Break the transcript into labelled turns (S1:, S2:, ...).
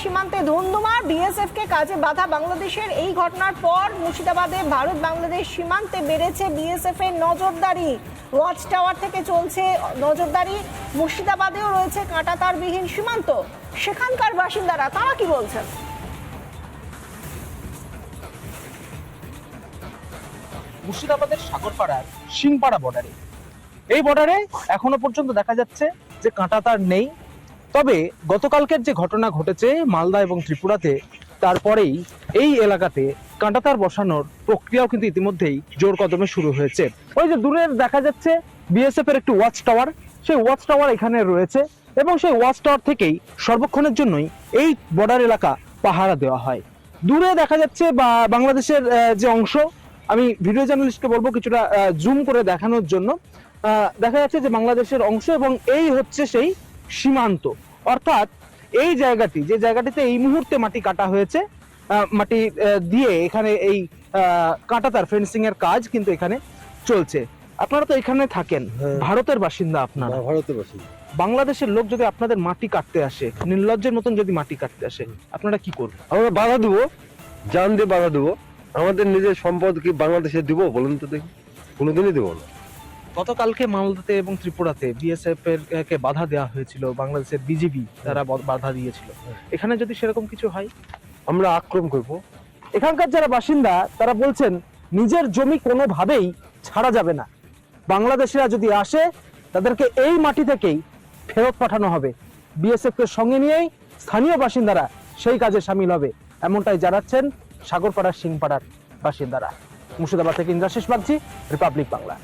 S1: সীমান্তে ধুন্ধুমার বিএসএফ কে কাজে বাধা বাংলাদেশের এই ঘটনার পর মুর্শিদাবাদে ভারত বাংলাদেশ সীমান্তে বেড়েছে বিএসএফ এর নজরদারি। ওয়াচ টাওয়ার থেকে চলছে নজরদারি। মুর্শিদাবাদেও রয়েছে কাঁটাতারবিহীন সীমান্ত। সেখানকার বাসিন্দারা, তারা কি বলছেন?
S2: মুর্শিদাবাদের সাগরপাড়ার সিংপাড়া বর্ডারে এই বর্ডারে এখনও পর্যন্ত দেখা যাচ্ছে যে কাঁটাতার নেই। তবে গতকালকের যে ঘটনা ঘটেছে মালদা এবং ত্রিপুরাতে, তারপরেই এই এলাকাতে কাঁটাতার বসানোর প্রক্রিয়াও কিন্তু ইতিমধ্যেই জোর কদমে শুরু হয়েছে। ওই যে দূরের দেখা যাচ্ছে বিএসএফ এর একটি ওয়াচ টাওয়ার সেই ওয়াচ টাওয়ার এখানে রয়েছে এবং সেই ওয়াচ টাওয়ার থেকেই সর্বক্ষণের জন্যই এই বর্ডার এলাকা পাহারা দেওয়া হয়। দূরে দেখা যাচ্ছে বা বাংলাদেশের যে অংশ, আমি ভিডিও জার্নালিস্টকে বলব কিছুটা জুম করে দেখানোর জন্য। দেখা যাচ্ছে যে বাংলাদেশের অংশ এবং এই হচ্ছে সেই সীমান্ত। অর্থাৎ এই জায়গাটি যে জায়গাটিতে এই মুহূর্তে মাটি কাটা হয়েছে মাটি দিয়ে এখানে এই আহ, কাঁটাতার ফেন্সিং এর কাজ কিন্তু এখানে চলছে। আপনারা তো এখানে থাকেন।
S3: হ্যাঁ।
S2: ভারতের বাসিন্দা আপনারা।
S3: ভারতের বাসিন্দা।
S2: বাংলাদেশের লোক যদি আপনাদের মাটি কাটতে আসে নির্লজ্জের মতন যদি মাটি কাটতে আসে আপনারা কি করবেন?
S3: আমরা বাধা দেবো জান দিয়ে বাধা দেবো। আমাদের নিজের সম্পদ কি বাংলাদেশে দিব বলুন তো দেখি। কোনোদিনই দেবো না।
S2: গতকালকে মালদাতে এবং ত্রিপুরাতে বিএসএফ এর কে বাধা দেওয়া হয়েছিল। বাংলাদেশের বিজেপি তারা বাধা দিয়েছিল। এখানে যদি সেরকম কিছু হয়?
S3: আমরা আক্রমণ করব।
S2: এখানকার যারা বাসিন্দা, তারা বলছেন, নিজের জমি কোনোভাবেই ছাড়া যাবে না। বাংলাদেশিরা যদি আসে, তাদেরকে এই মাটি থেকেই ফেরত পাঠানো হবে। বিএসএফ কে সঙ্গে নিয়েই স্থানীয় বাসিন্দারা সেই কাজে সামিল হবে। এমনটাই জানাচ্ছেন সাগরপাড়ার সিংপাড়ার বাসিন্দারা। মুর্শিদাবাদ থেকে ইন্দ্রাশিস বাগচি রিপাবলিক বাংলা।